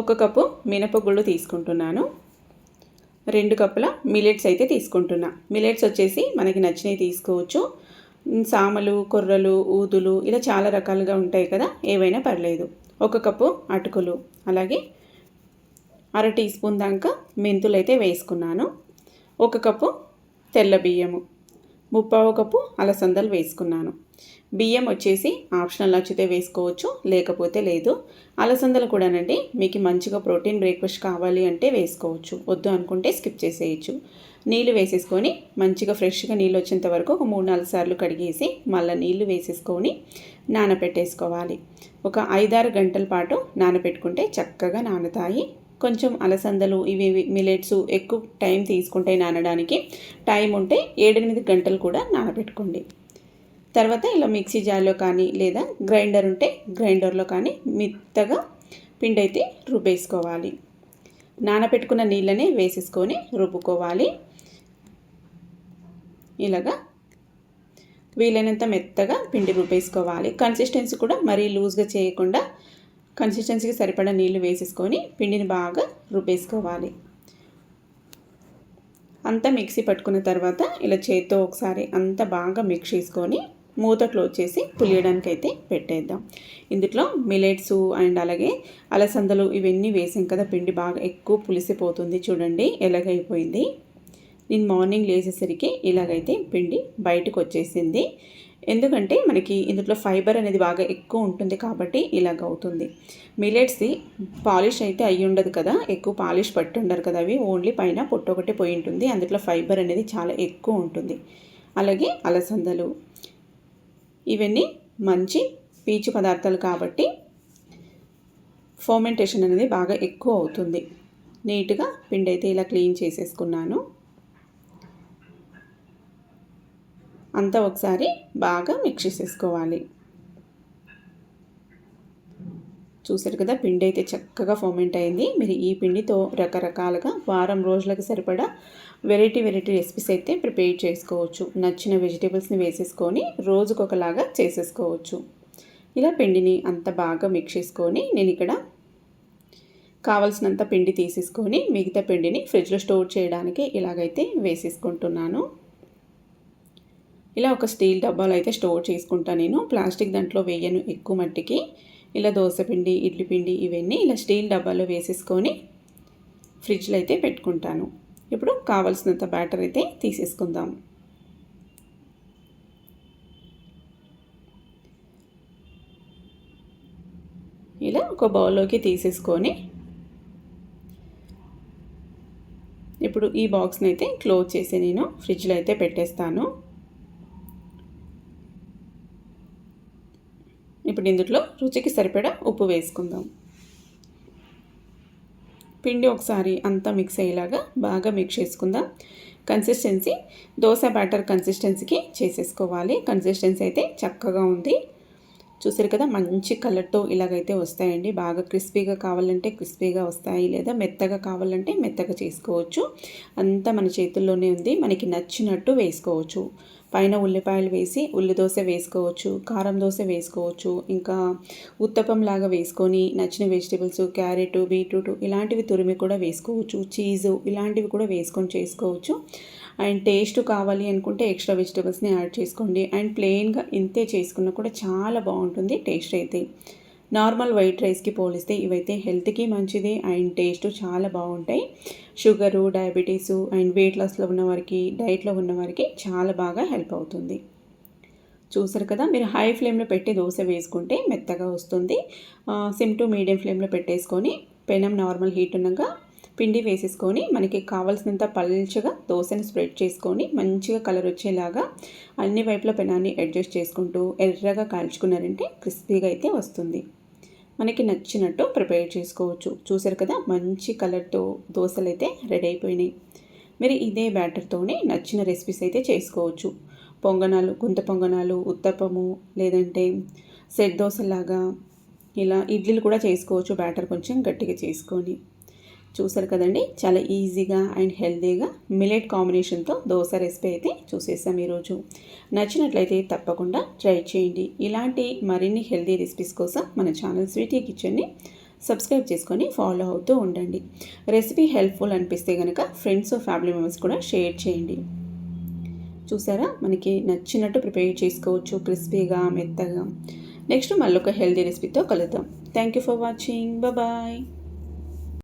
ఒక కప్పు మినపగుళ్ళు తీసుకుంటున్నాను. రెండు కప్పుల మిలెట్స్ అయితే తీసుకుంటున్నా. మిలెట్స్ వచ్చేసి మనకి నచ్చినవి తీసుకోవచ్చు. సామలు కొర్రలు ఊదులు ఇలా చాలా రకాలుగా ఉంటాయి కదా ఏవైనా పర్లేదు. ఒక కప్పు అటుకులు అలాగే అర టీ స్పూన్ దాకా మెంతులు అయితే వేసుకున్నాను. ఒక కప్పు తెల్ల బియ్యము ముప్పావు కప్పు అలసందలు వేసుకున్నాను. బియ్యం వచ్చేసి ఆప్షనల్ నచ్చితే వేసుకోవచ్చు లేకపోతే లేదు. అలసందలు కూడానండి మీకు మంచిగా ప్రోటీన్ బ్రేక్ఫాస్ట్ కావాలి అంటే వేసుకోవచ్చు. వద్దు అనుకుంటే స్కిప్ చేసేయచ్చు. నీళ్ళు వేసేసుకొని మంచిగా ఫ్రెష్గా నీళ్ళు వచ్చేంత వరకు ఒక మూడు నాలుగు సార్లు కడిగేసి మళ్ళీ నీళ్ళు వేసేసుకొని నానబెట్టేసుకోవాలి ఒక ఐదారు గంటల పాటు నానబెట్టుకుంటే చక్కగా నానతాయి. కొంచెం అలసందలు ఇవి మిలెట్స్ ఎక్కువ టైం తీసుకుంటాయి నానడానికి టైం ఉంటే ఏడెనిమిది గంటలు కూడా నానబెట్టుకోండి తర్వాత ఇలా మిక్సీ జార్లో కానీ లేదా గ్రైండర్ ఉంటే గ్రైండర్లో కానీ మెత్తగా పిండి అయితే రుబ్బేసుకోవాలి. నానబెట్టుకున్న నీళ్ళనే వేసేసుకొని రుబ్బుకోవాలి. ఇలాగా వీలైనంత మెత్తగా పిండి రుబ్బేసుకోవాలి. కన్సిస్టెన్సీ కూడా మరీ లూజ్గా చేయకుండా కన్సిస్టెన్సీకి సరిపడా నీళ్ళు వేసేసుకొని పిండిని బాగా రుబ్బేసుకోవాలి. అంతా మిక్సీ పట్టుకున్న తర్వాత ఇలా చేత్తో ఒకసారి అంతా బాగా మిక్స్ చేసుకొని మూత క్లోజ్ చేసి పులియడానికి అయితే పెట్టేద్దాం. ఇందులో మిలెట్స్ అండ్ అలాగే అలసందలు ఇవన్నీ వేసాం కదా పిండి బాగా ఎక్కువ పులిసిపోతుంది చూడండి ఎలాగైపోయింది. నేను మార్నింగ్ లేచేసరికి ఇలాగైతే పిండి బయటకు వచ్చేసింది. ఎందుకంటే మనకి ఇందులో ఫైబర్ అనేది బాగా ఎక్కువ ఉంటుంది కాబట్టి ఇలాగ అవుతుంది. మిలెట్స్ది పాలిష్ అయితే అయ్యి ఉండదు కదా ఎక్కువ పాలిష్ పట్టి ఉండరు కదా అవి ఓన్లీ పైన పొట్టు ఒకటి పోయి ఉంటుంది అందులో ఫైబర్ అనేది చాలా ఎక్కువ ఉంటుంది. అలాగే అలసందలు ఇవన్నీ మంచి పీచు పదార్థాలు కాబట్టి ఫోమెంటేషన్ అనేది బాగా ఎక్కువ అవుతుంది. నీట్గా పిండి అయితే ఇలా క్లీన్ చేసేసుకున్నాను. అంతా ఒకసారి బాగా మిక్స్ చేసేసుకోవాలి. చూసారు కదా పిండి అయితే చక్కగా ఫోమెంట్ అయింది. మీరు ఈ పిండితో రకరకాలుగా వారం రోజులకు సరిపడా వెరైటీ వెరైటీ రెసిపీస్ అయితే ప్రిపేర్ చేసుకోవచ్చు. నచ్చిన వెజిటేబుల్స్ని వేసేసుకొని రోజుకొకలాగా చేసేసుకోవచ్చు. ఇలా పిండిని అంత బాగా మిక్స్ చేసుకొని నేను ఇక్కడ కావలసినంత పిండి తీసేసుకొని మిగతా పిండిని ఫ్రిడ్జ్లో స్టోర్ చేయడానికి ఇలాగైతే వేసేసుకుంటున్నాను. ఇలా ఒక స్టీల్ డబ్బాలో అయితే స్టోర్ చేసుకుంటాను నేను. ప్లాస్టిక్ దాంట్లో వేయను ఎక్కువ మట్టికి. ఇలా దోశపిండి ఇడ్లీ పిండి ఇవన్నీ ఇలా స్టీల్ డబ్బాలో వేసేసుకొని ఫ్రిడ్జ్లో అయితే పెట్టుకుంటాను. ఇప్పుడు కావలసినంత బ్యాటర్ అయితే తీసేసుకుందాం. ఇలా ఒక బౌల్లోకి తీసేసుకొని ఇప్పుడు ఈ బాక్స్ని అయితే క్లోజ్ చేసి నేను ఫ్రిడ్జ్లో అయితే పెట్టేస్తాను. ఇప్పుడు ఇందులో రుచికి సరిపడా ఉప్పు వేసుకుందాం. పిండి ఒకసారి అంతా మిక్స్ అయ్యేలాగా బాగా మిక్స్ చేసుకుందాం. కన్సిస్టెన్సీ దోశ బ్యాటర్ కన్సిస్టెన్సీకి చేసేసుకోవాలి. కన్సిస్టెన్సీ అయితే చక్కగా ఉంది. చూసారు కదా మంచి కలర్తో ఇలాగైతే వస్తాయండి. బాగా క్రిస్పీగా కావాలంటే క్రిస్పీగా వస్తాయి లేదా మెత్తగా కావాలంటే మెత్తగా చేసుకోవచ్చు. అంతా మన చేతుల్లోనే ఉంది. మనకి నచ్చినట్టు వేసుకోవచ్చు. పైన ఉల్లిపాయలు వేసి ఉల్లి దోశ వేసుకోవచ్చు కారం దోశ వేసుకోవచ్చు ఇంకా ఉత్తపం లాగా వేసుకొని నచ్చిన వెజిటేబుల్స్ క్యారెట్ బీట్రూట్ ఇలాంటివి తురిమి కూడా వేసుకోవచ్చు చీజు ఇలాంటివి కూడా వేసుకొని చేసుకోవచ్చు. అండ్ టేస్ట్ కావాలి అనుకుంటే ఎక్స్ట్రా వెజిటేబుల్స్ని యాడ్ చేసుకోండి. అండ్ ప్లెయిన్గా ఇంతే చేసుకున్నా కూడా చాలా బాగుంటుంది టేస్ట్ అయితే. నార్మల్ వైట్ రైస్కి పోలిస్తే ఇవైతే హెల్త్కి మంచిది అండ్ టేస్ట్ చాలా బాగుంటాయి. షుగరు డయాబెటీసు అండ్ వెయిట్ లాస్లో ఉన్నవారికి డైట్లో ఉన్నవారికి చాలా బాగా హెల్ప్ అవుతుంది. చూసారు కదా మీరు హై ఫ్లేమ్లో పెట్టి దోశ వేసుకుంటే మెత్తగా వస్తుంది. సిమ్ టు మీడియం ఫ్లేమ్లో పెట్టేసుకొని పెనం నార్మల్ హీట్ ఉన్నాక పిండి వేసేసుకొని మనకి కావాల్సినంత పల్చగా దోశను స్ప్రెడ్ చేసుకొని మంచిగా కలర్ వచ్చేలాగా అన్ని వైపుల పెనాన్ని అడ్జస్ట్ చేసుకుంటూ ఎర్రగా కాల్చుకున్నారంటే క్రిస్పీగా అయితే వస్తుంది. మనకి నచ్చినట్టు ప్రిపేర్ చేసుకోవచ్చు. చూసారు కదా మంచి కలర్తో దోశలు అయితే రెడీ అయిపోయినాయి. మీరు ఇదే బ్యాటర్తోనే నచ్చిన రెసిపీస్ అయితే చేసుకోవచ్చు. పొంగనాలు గుంత పొంగనాలు ఉత్తప్పము లేదంటే సెట్ దోశలాగా ఇలా ఇడ్లీలు కూడా చేసుకోవచ్చు బ్యాటర్ కొంచెం గట్టిగా చేసుకొని. చూసారు కదండి. చాలా ఈజీగా అండ్ హెల్తీగా మిలెట్ కాంబినేషన్తో దోశ రెసిపీ అయితే చూసేసాం ఈరోజు. నచ్చినట్లయితే తప్పకుండా ట్రై చేయండి. ఇలాంటి మరిన్ని హెల్తీ రెసిపీస్ కోసం మన ఛానల్ స్వీటీ కిచెన్ని సబ్స్క్రైబ్ చేసుకొని ఫాలో అవుతూ ఉండండి. రెసిపీ హెల్ప్ఫుల్ అనిపిస్తే కనుక ఫ్రెండ్స్ ఫ్యామిలీ మెంబర్స్ కూడా షేర్ చేయండి. చూసారా? మనకి నచ్చినట్టు ప్రిపేర్ చేసుకోవచ్చు. క్రిస్పీగా మెత్తగా. నెక్స్ట్ మళ్ళీ ఒక హెల్దీ రెసిపీతో కలుద్దాం. Thank you for watching bye